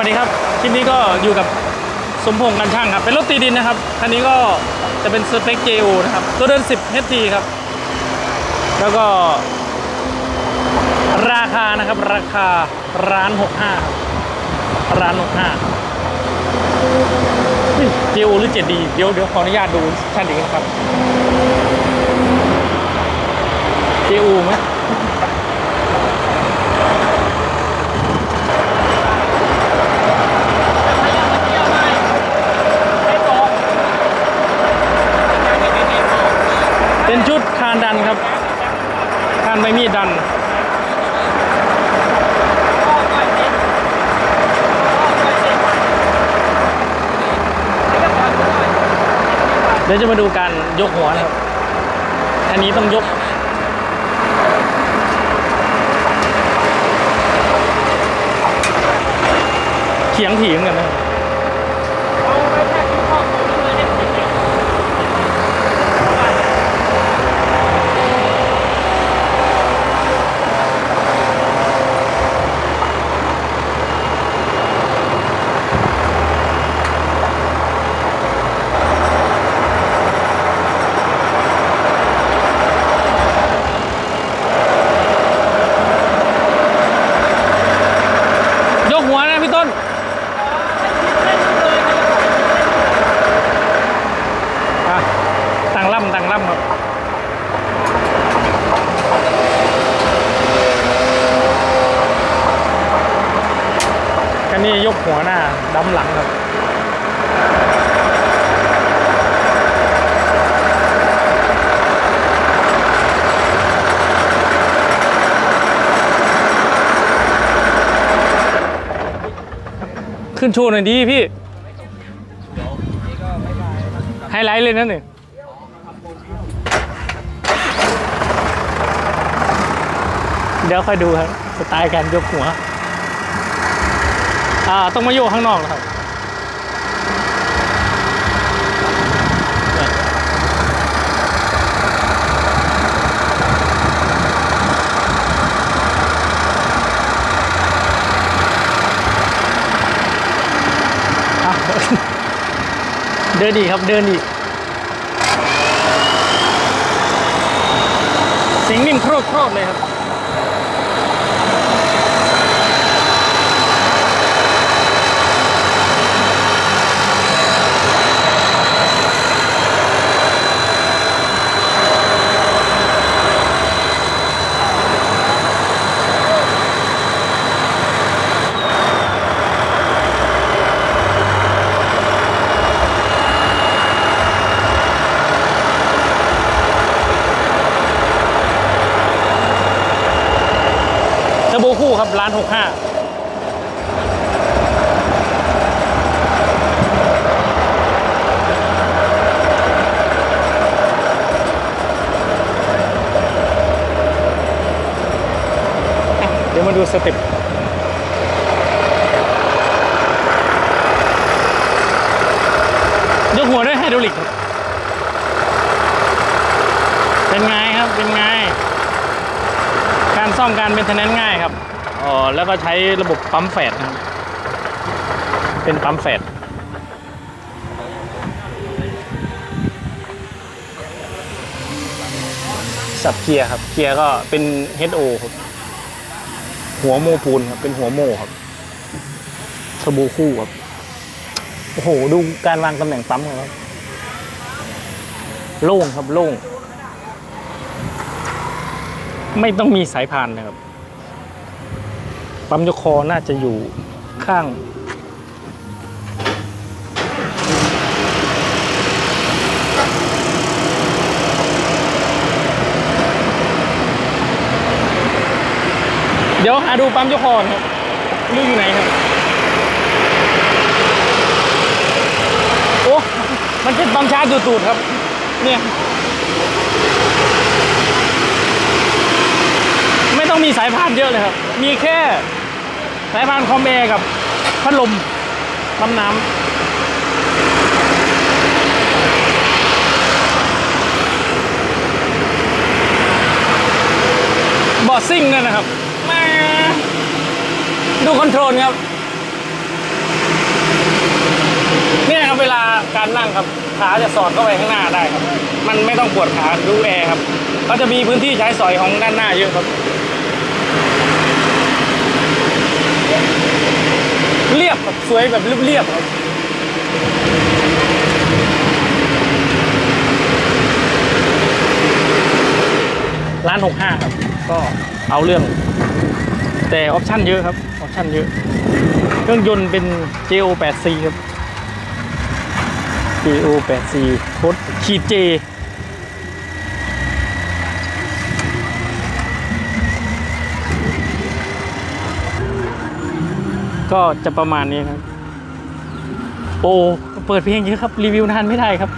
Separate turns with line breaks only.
วัสดีครับคลิปนี้ก็อยู่กับสมพงษ์กันช่างครับ เป็นรถตีดินนะครับคันนี้ก็จะเป็นสเปค JO นะครับ ตัวเดิน 10 HT ครับ แล้วก็ ราคานะครับ ราคาร้าน 65 ร้าน 65เฮ้ย JO หรือ 7D เดี๋ยวเดี๋ยวขออนุญาตดูชัดอีกนะครับ JO ไหม เป็นชุดคานดันครับ คานใบมีดดัน เดี๋ยวจะมาดูการยกหัวนะครับ อันนี้ต้องยก เขียงถีเหมือนกันนะ หัวนะพี่ต้นอะตั้งล่ำตั้งล่ำครับคันนี้ยกหัวหน้าดำหลังครับ ขึ้นโชว์หน่อยดีพี่ ไฮไลท์เลยนั่นหนึ่งเดี๋ยวค่อยดูครับ สไตล์การยกหัว อ่า ต้องมาโยกข้างนอกแล้วครับ เดินดีครับเดินดีเสียงนิ่มโครกโครกเลยครับ คู่ครับร้านหกห้าเดี๋ยวมาดูสเต็ปยกหัวด้วยไฮดรอลิก เป็นไงครับ เป็นไง ซ่อมการเป็นทนนง่ายครับอ๋อแล้วก็ใช้ระบบปั๊มแฟดครับเป็นปั๊มแฟดสับเกียร์ครับเกียร์ก็เป็น HO ครับหัวโมปูนครับเป็นหัวโมครับเทอร์โบคู่ครับโอ้โหดูการวางตำแหน่งปั๊มเขาครับโล่งครับโล่ง ไม่ต้องมีสายพานนะครับ ปั๊มยกคอน่าจะอยู่ข้าง เดี๋ยวหาดูปั๊มยกคอนะครับรู้อยู่ไหนครับ โอ้ มันเป็นปั๊มชาร์จตูดๆครับ เนี่ย ไมีสายพานเยอะเลยครับ มีแค่สายพานคอมแอร์กับพัดลมปั๊มน้ำบอร์ดซิ่งเนี่ยนะครับม่ดูคอนโทรลครับ เนี่ยครับเวลาการนั่งครับ ขาจะสอดเข้าไปข้างหน้าได้ครับ มันไม่ต้องปวดขาดูแอร์ครับเขาจะมีพื้นที่ใช้สอยของด้านหน้าเยอะครับ เรียบครับสวยแบบเรียบๆครับร้านหกห้าครับ ก็เอาเรื่อง แต่ออปชั่นเยอะครับ ออปชั่นเยอะ เครื่องยนต์เป็น JO 8 C ครับ JO 8 C โคดขีด J ก็จะประมาณนี้ครับ โอ้ เปิดเพลงเยอะครับ รีวิวนานไม่ได้ครับ